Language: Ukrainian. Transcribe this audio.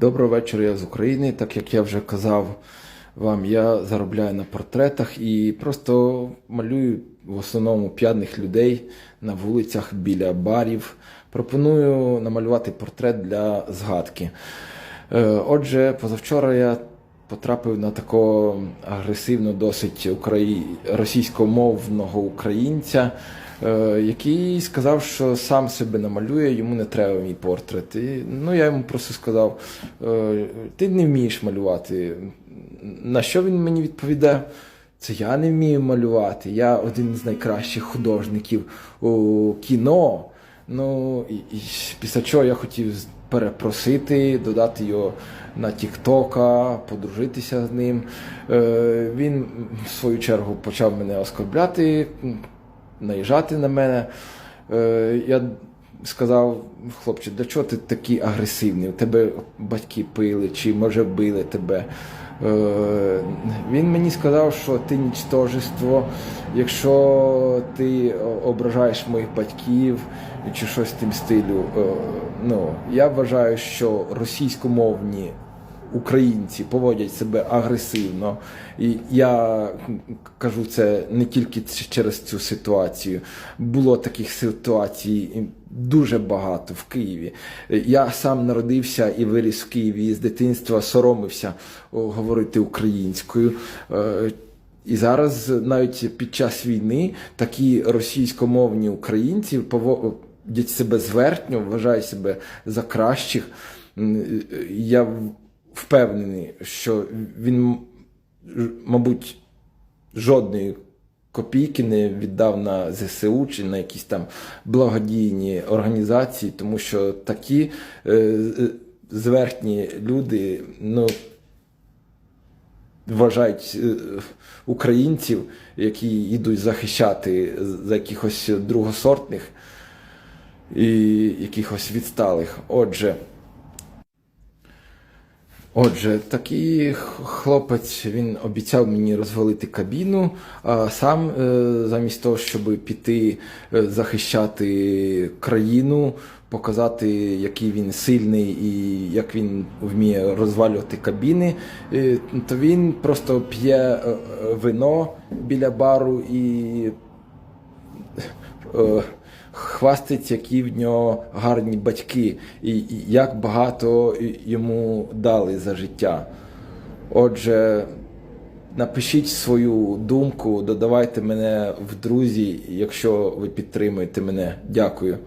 Доброго вечора, я з України. Так як я вже казав вам, я заробляю на портретах і просто малюю в основному п'яних людей на вулицях біля барів. Пропоную намалювати портрет для згадки. Е, Отже, позавчора я потрапив на такого агресивно досить украї... російськомовного українця, який сказав, що сам себе намалює, йому не треба мій портрет. І, ну, я йому просто сказав: е, ти не вмієш малювати. На що він мені відповідає? Це я не вмію малювати. Я один з найкращих художників у кіно. Ну, і, і після чого я хотів перепросити, додати його на Тіктока, подружитися з ним. Е, він, в свою чергу, почав мене оскорбляти, наїжджати на мене. Е, я сказав, хлопче, для чого ти такий агресивний? У тебе батьки пили, чи може били тебе? Е, він мені сказав, що ти нічтожество, якщо ти ображаєш моїх батьків чи щось в тим стилю. Е, ну, я вважаю, що російськомовні українці поводять себе агресивно. І я кажу це не тільки через цю ситуацію. Було таких ситуацій дуже багато в Києві. Я сам народився і виріс в Києві і з дитинства соромився говорити українською. Е, І зараз, навіть під час війни, такі російськомовні українці поводять себе зверхньо, вважають себе за кращих. Я в- впевнений, що він, мабуть, жодної копійки не віддав на ЗСУ чи на якісь там благодійні організації, тому що такі е, зверхні люди, ну вважають е, українців, які йдуть захищати за якихось другосортних і якихось відсталих. Отже. Отже, такий хлопець він обіцяв мені розвалити кабіну, а сам е, замість того, щоб піти е, захищати країну, показати, який він сильний і як він вміє розвалювати кабіни, е, то він просто п'є вино біля бару і е, які в нього гарні батьки, і як багато йому дали за життя. Отже, напишіть свою думку, додавайте мене в друзі, якщо ви підтримуєте мене. Дякую.